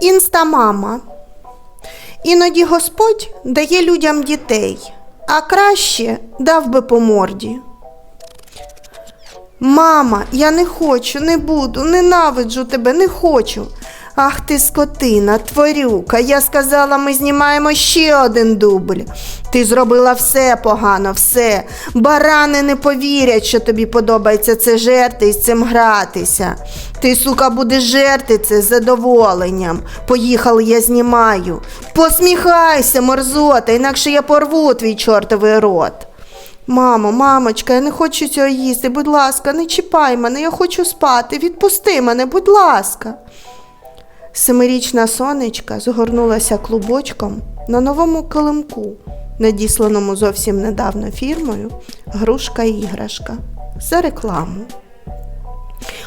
Інстамама. Іноді Господь дає людям дітей, а краще дав би по морді. Мама, я не хочу, не буду, ненавиджу тебе, не хочу. Ах ти скотина, тварюка, я сказала, ми знімаємо ще один дубль. Ти зробила все погано, все. Барани не повірять, що тобі подобається це жерти і з цим гратися. Ти, сука, будеш жерти це з задоволенням. Поїхали, я знімаю. Посміхайся, морзота, інакше я порву твій чортовий рот. Мамо, мамочка, я не хочу цього їсти. Будь ласка, не чіпай мене, я хочу спати. Відпусти мене, будь ласка. Семирічна сонечка згорнулася клубочком на новому килимку, надісланому зовсім недавно фірмою Грушка іграшка за рекламу.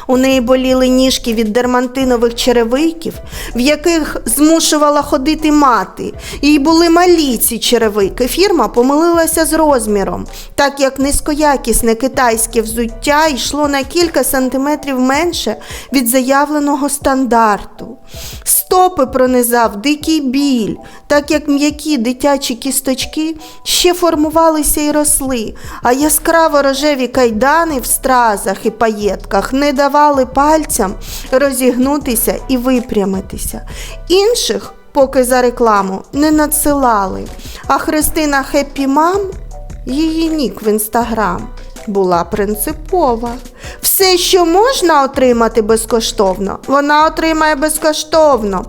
У неї боліли ніжки від дермантинових черевиків, в яких змушувала ходити мати. Їй були малі ці черевики. Фірма помилилася з розміром, так як низькоякісне китайське взуття йшло на кілька сантиметрів менше від заявленого стандарту. Стопи пронизав дикий біль, так як м'які дитячі кісточки ще формувалися і росли, а яскраво рожеві кайдани в стразах і паєтках не давали пальцям розігнутися і випрямитися. Інших, поки за рекламу, не надсилали. А Христина Хеппі Мам, її нік в інстаграм, була принципова. Все, що можна отримати безкоштовно, вона отримає безкоштовно.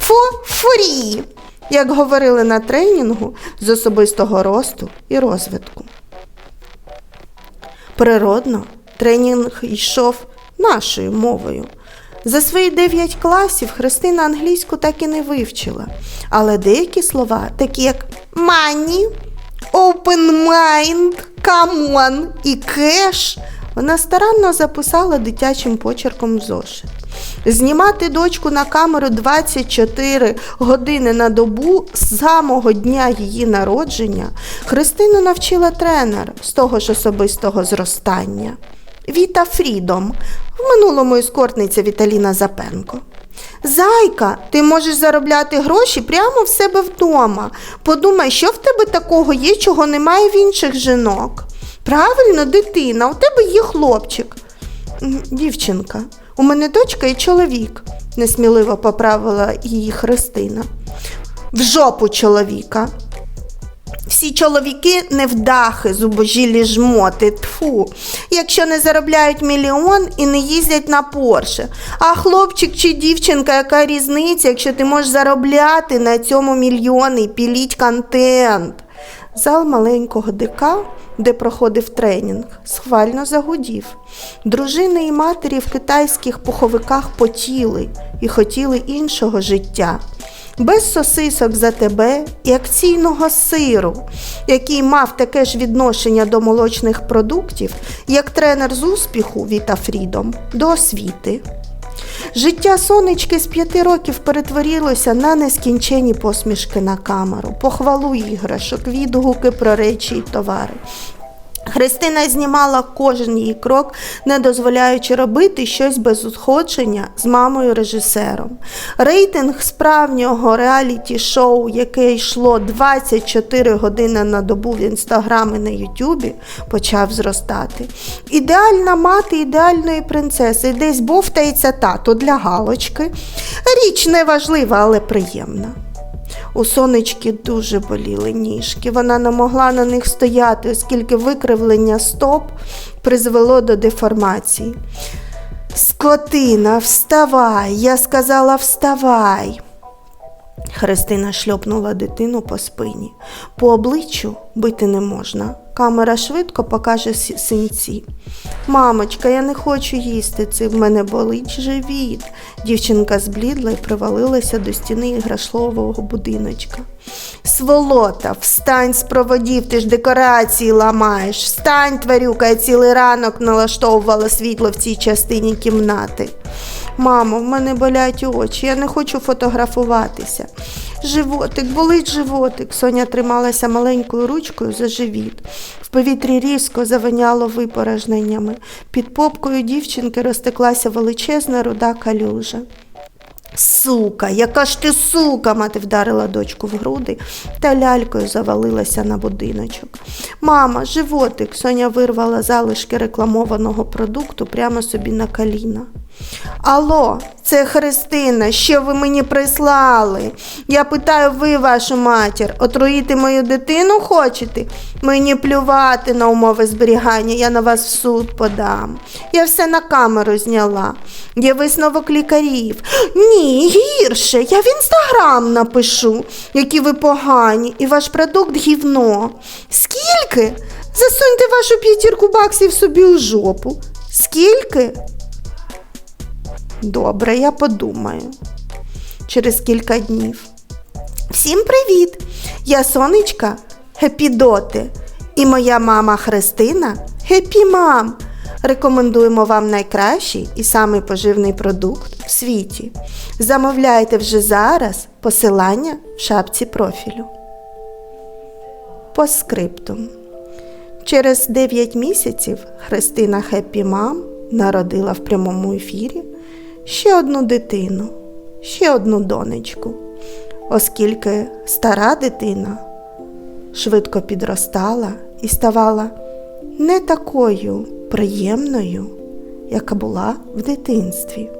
Фу, фурі, як говорили на тренінгу з особистого росту і розвитку. Природно, тренінг йшов нашою мовою. За свої 9 класів Христина англійську так і не вивчила, але деякі слова, такі як money, open mind, come on і cash, вона старанно записала дитячим почерком зошит. Знімати дочку на камеру 24 години на добу з самого дня її народження Христину навчила тренер з того ж особистого зростання. Віта Фрідом, в минулому ескортниця Віталіна Запенко. Зайка, ти можеш заробляти гроші прямо в себе вдома. Подумай, що в тебе такого є, чого немає в інших жінок. Правильно, дитина, у тебе є хлопчик. Дівчинка, у мене дочка і чоловік, несміливо поправила її Христина. В жопу чоловіка. Всі чоловіки невдахи, зубожілі жмоти, тфу, якщо не заробляють мільйон і не їздять на Порше. А хлопчик чи дівчинка, яка різниця, якщо ти можеш заробляти на цьому мільйони і піліть контент. Зал маленького ДК, де проходив тренінг, схвально загудів. Дружини і матері в китайських пуховиках потіли і хотіли іншого життя без сосисок за тебе і акційного сиру, який мав таке ж відношення до молочних продуктів, як тренер з успіху Віта Фрідом до освіти. Життя сонечки з п'яти років перетворилося на нескінчені посмішки на камеру, похвалу іграшок, відгуки про речі й товари. Христина знімала кожен її крок, не дозволяючи робити щось без узгодження з мамою режисером. Рейтинг справжнього реаліті-шоу, яке йшло 24 години на добу в інстаграм і на Ютубі, почав зростати. Ідеальна мати ідеальної принцеси, десь бовтається тато для галочки. Річ неважлива, але приємна. У сонечки дуже боліли ніжки. Вона не могла на них стояти, оскільки викривлення стоп призвело до деформації. Скотина, вставай, я сказала, вставай. Христина шльопнула дитину по спині. По обличчю бити не можна. Камера швидко покаже синці. Мамочка, я не хочу їсти, це в мене болить живіт. Дівчинка зблідла і привалилася до стіни іграшлового будиночка. Сволота, встань з проводів, ти ж декорації ламаєш. Встань, тварюка, я цілий ранок налаштовувала світло в цій частині кімнати. Мамо, в мене болять очі, я не хочу фотографуватися. Животик, болить животик. Соня трималася маленькою ручкою за живіт. В повітрі різко завиняло випорожненнями. Під попкою дівчинки розтеклася величезна руда калюжа. Сука, яка ж ти сука, мати вдарила дочку в груди та лялькою завалилася на будиночок. Мама, животик, Соня вирвала залишки рекламованого продукту прямо собі на коліна. Алло, це Христина, що ви мені прислали? Я питаю ви, вашу матір, отруїти мою дитину хочете? Мені плювати на умови зберігання, я на вас в суд подам. Я все на камеру зняла. Є висновок лікарів. Ні, гірше, я в інстаграм напишу, які ви погані, і ваш продукт гівно. Скільки? Засуньте вашу п'ятірку баксів собі у жопу. Скільки? Добре, я подумаю. Через кілька днів. Всім привіт! Я сонечка Гепідоти і моя мама Христина Гепі Мам. Рекомендуємо вам найкращий і самий поживний продукт світі. Замовляйте вже зараз посилання в шапці профілю. По скриптум. Через 9 місяців Христина Хеппі Мам народила в прямому ефірі ще одну дитину, ще одну донечку, оскільки стара дитина швидко підростала і ставала не такою приємною, яка була в дитинстві.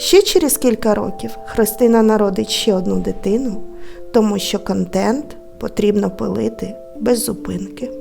Ще через кілька років Христина народить ще одну дитину, тому що контент потрібно пилити без зупинки.